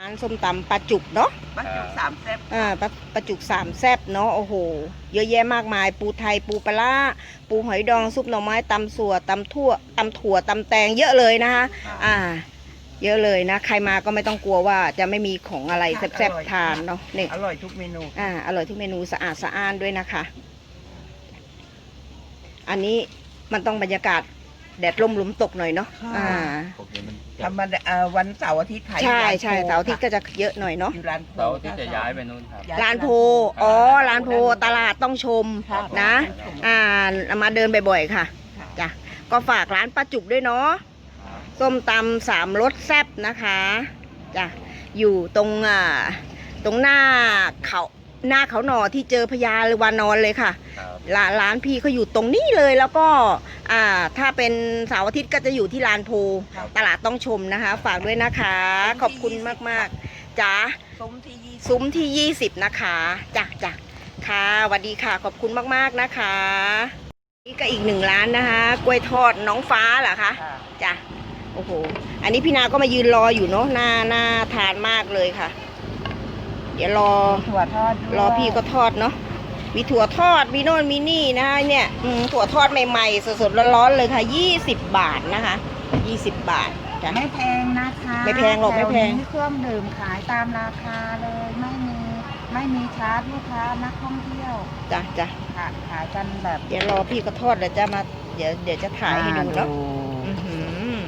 ร้านส้มตำปลาจุกเนาะบ้านจุกสามแซ่บอ่าปลาปลาจุกสามแซบเนาะโอ้โห เยอะแยะมากมาย ปูไทยปูปลาร้าปูหอยดองซุปหน่อไม้ตำสัวตำทั่วตำถั่วตำแตงเยอะเลยนะคะอ่า เยอะเลยนะ ใครมาก็ไม่ต้องกลัวว่าจะไม่มีของอะไรแซ่บๆทานเนาะนี่อร่อยทุกเมนูอ่าอร่อยทุกเมนูสะอาดสะอ้านด้วยนะคะ อันนี้มันต้องบรรยากาศแดดร่มลมตกหน่อยเนาะอ่าปกติมัน ธรรมดาเอ่อวันเสาร์อาทิตย์ขายใช่ร้นใช่โพเสาร์อาที่ก็จะเยอะหน่อยเนาะอยู่ร้านโพเสาร์ที่จะย้ายไปนู่นครับ ร้านโพอ๋อร้านโพตลาดต้องชมครับ นะ อ่ามาเดินบ่อยๆค่ะ ค่ะ จ้ะก็ฝากร้านป้าจุกด้วยเนาะส้มตำสามรสแซ่บนะคะจ้ะอยู่ตรงอ่าตรงหน้าเขา หน้าเขาหนอที่เจอพญาเลวานอนเลยค่ะครับร้านร้านพี่เขาอยู่ตรงนี้เลยแล้วก็อ่าถ้าเป็นเสาร์อาทิตย์ก็จะอยู่ที่ลานโพตลาดต้องชมนะคะ ฝากด้วยนะคะ ขอบคุณมากๆจ้า ซุ้มที่ยี่สิบซุ้มที่ 20 นะคะจ้ะจ้ะค่ะสวัสดีค่ะ ขอบคุณมาก ๆ นะคะ นี่ก็อีกหนึ่งร้านนะคะ กล้วยทอดน้องฟ้าเหรอคะ ค่ะจ้ะ โอ้โห อันนี้พี่นาก็มายืนรออยู่เนาะน่าน่าทานมากเลยค่ะ เดี๋ยวรอถั่วทอดด้วยรอพี่ก็ทอดเนาะมีถั่วทอดมีโน่นมีนี่นะคะเนี่ยอืมถั่วทอดใหม่ๆสดๆร้อนๆเลยค่ะ 20 บาทนะคะ20 บาทจ้ะไม่แพงนะคะไม่แพงหรอกไม่แพงถวนี้เครื่องดื่มขายตามราคาเลยไม่มีไม่มีชาร์จลูกค้านักท่องเที่ยวจ้ะจ้ะขายขายกันแบบเดี๋ยวรอพี่ก็ทอดเดี๋ยวจะมาเดี๋ยวเดี๋ยวจะถ่ายให้ดูเนาะอื้อหือ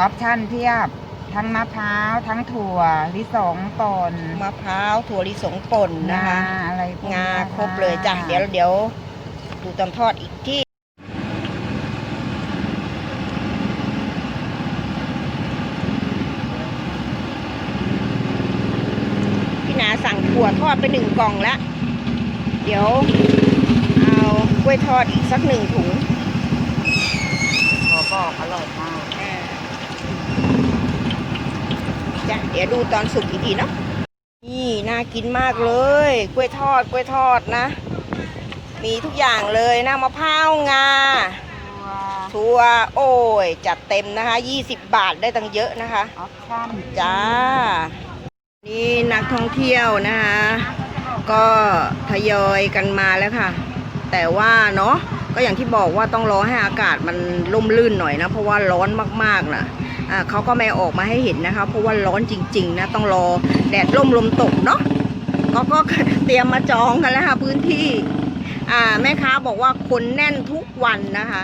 ออปชั่นเพียบ ทั้งมะพร้าวทั้งถั่วลิสงป่นมะพร้าวถั่วลิสงป่นนะคะงาอะไรพวกงานี้นะะ ครบเลยจ้ะเดี๋ยวเดี๋ยวดูตอนทอดอีกที่พี่นาสั่งถั่วทอดไปหนึ่งกล่องแล้วเดี๋ยวเอากล้วยทอดอีกสักหนึ่งถุง ขอบอกอร่อยมาก อ่าจ้ะเดี๋ยวดูตอนสุกอีกทีเนาะนี่น่ากินมากเลยกล้วยทอดกล้วยทอดนะ มีทุกอย่างเลยนะมะพร้าวงาตัวโอ้ย จัดเต็มนะคะ 20 บาทได้ตังเยอะนะคะออปชั่นจ้า นี่นักท่องเที่ยวนะคะ ก็ทยอยกันมาแล้วค่ะ แต่ว่าเนาะก็อย่างที่บอกว่าต้องรอให้อากาศมันร่มรื่นหน่อยนะ เพราะว่าร้อนมากๆนะอ่า เขาก็ไม่ออกมาให้เห็นนะคะ เพราะว่าร้อนจริง ๆ นะ ต้องรอแดดร่มลมตกเนาะก็ก็เตรียมมาจองกันแล้วค่ะพื้นที่แม่ค้าบอกว่าคนแน่นทุกวันนะคะ